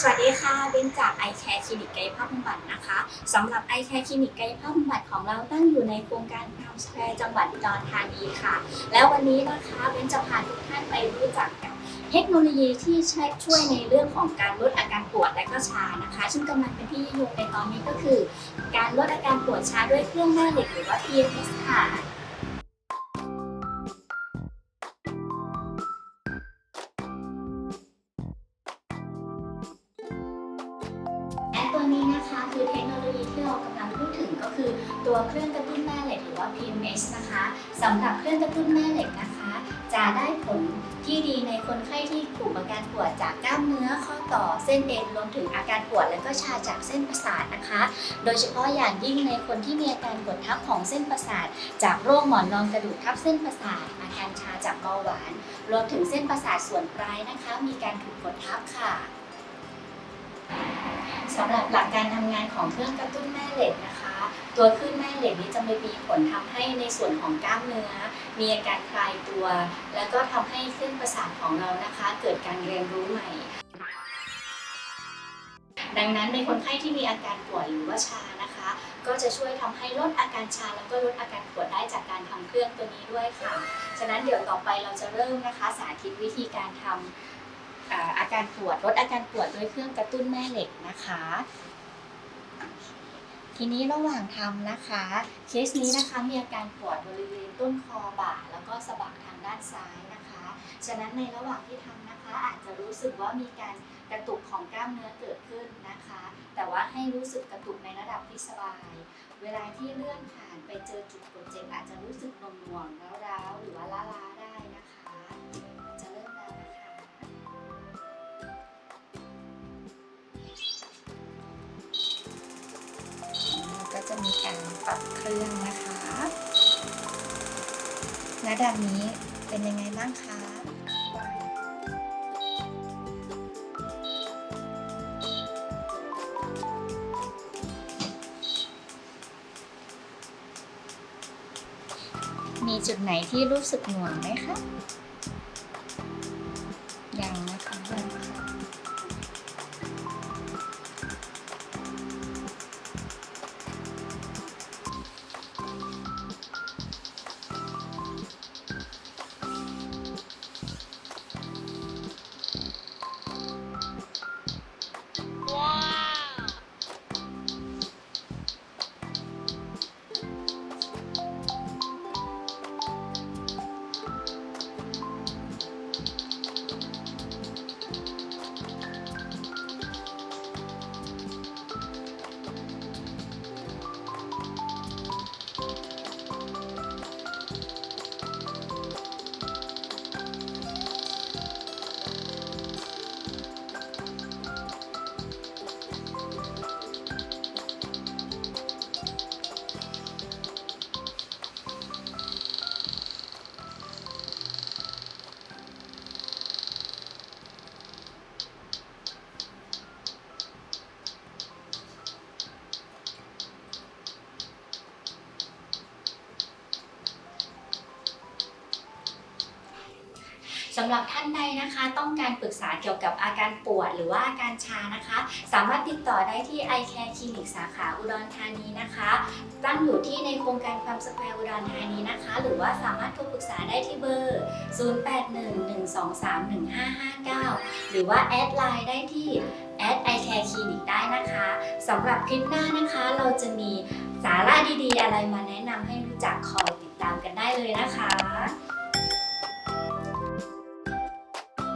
สวัสดีค่ะเบนจาก i Care คลินิกกายภาพบำบัดนะคะสำหรับ i Care คลินิกกายภาพบำบัดของเราตั้งอยู่ในโครงการทาวน์สแควร์จังหวัดอุดรธานีค่ะ แล้ววันนี้นะคะเบนจะพาทุกท่านไปรู้จักกับเทคโนโลยีที่ใช้ช่วยในเรื่องของการลดอาการปวดและก็ชานะคะ ซึ่งกำลังเป็นที่นิยมในตอนนี้ก็คือ การลดอาการปวดชาด้วยเครื่องแม่เหล็กหรือว่า PMS ค่ะ คือเทคโนโลยีที่เรากำลังพูดถึงก็คือตัวเครื่องกระตุ้นแม่เหล็กหรือว่า PMS นะคะสำหรับเครื่องกระตุ้นแม่เหล็กนะคะ จะได้ผลที่ดีในคนไข้ที่กลุ่มอาการปวดจากกล้ามเนื้อข้อต่อเส้นเอ็นรวมถึงอาการปวดและก็ชาจากเส้นประสาทนะคะ โดยเฉพาะอย่างยิ่งในคนที่มีอาการกดทับของเส้นประสาท จากโรคหมอนรองกระดูกทับเส้นประสาท อาการชาจากเบาหวาน รวมถึงเส้นประสาทส่วนปลายนะคะ มีการถูกกดทับค่ะ สำหรับหลักการทำงานของเครื่องกระตุ้นแม่เหล็กนะคะ ตัวคลื่นแม่เหล็กนี้จะไม่มีผลทำให้ในส่วนของกล้ามเนื้อ มีอาการคลายตัว แล้วก็ทำให้เส้นประสาทของเรานะคะ เกิดการเรียนรู้ใหม่ ดังนั้นในคนไข้ที่มีอาการปวดหรือว่าชานะคะ ก็จะช่วยทำให้ลดอาการชาแล้วก็ลดอาการปวดได้จากการทำเครื่องตัวนี้ด้วยค่ะ ฉะนั้นเดี๋ยวต่อไปเราจะเริ่มนะคะ สาธิตวิธีการทำอ่า อาการปวดลดอาการปวดด้วยเครื่องกระตุ้นแม่เหล็กนะคะ ทีนี้ระหว่างทำนะคะเคสนี้นะคะมีอาการปวดบริเวณต้นคอบ่า แล้วก็สะบักทางด้านซ้ายนะคะ ฉะนั้นในระหว่างที่ทำนะคะ อาจจะรู้สึกว่ามีการกระตุกของกล้ามเนื้อเกิดขึ้นนะคะ แต่ว่าให้รู้สึกกระตุกในระดับที่สบาย เวลาที่เลื่อนผ่านไปเจอจุดกดเจ็บอาจจะรู้สึกน่วงๆร้าวๆหรือว่าล้าๆได้ ปรับเครื่องนะคะณดานนี้เป็นยังไงบ้างคะมีจุดไหนที่รู้สึกหน่วงไหมคะ สำหรับท่านใดนะคะ ต้องการปรึกษาเกี่ยวกับอาการปวดหรือว่าอาการชานะคะ สามารถติดต่อได้ที่ i Care คลินิกสาขาอุดรธานีนะคะ ตั้งอยู่ที่ในโครงการความสแควร์อุดรธานีนะคะ หรือว่าสามารถโทรปรึกษาได้ที่เบอร์ 0811231559 หรือว่าแอดไลน์ได้ที่แอด i Care คลินิกได้นะคะสำหรับคลิปหน้านะคะ เราจะมีสาระดีๆ อะไรมาแนะนำให้รู้จักคอยติดตามกันได้เลยนะคะ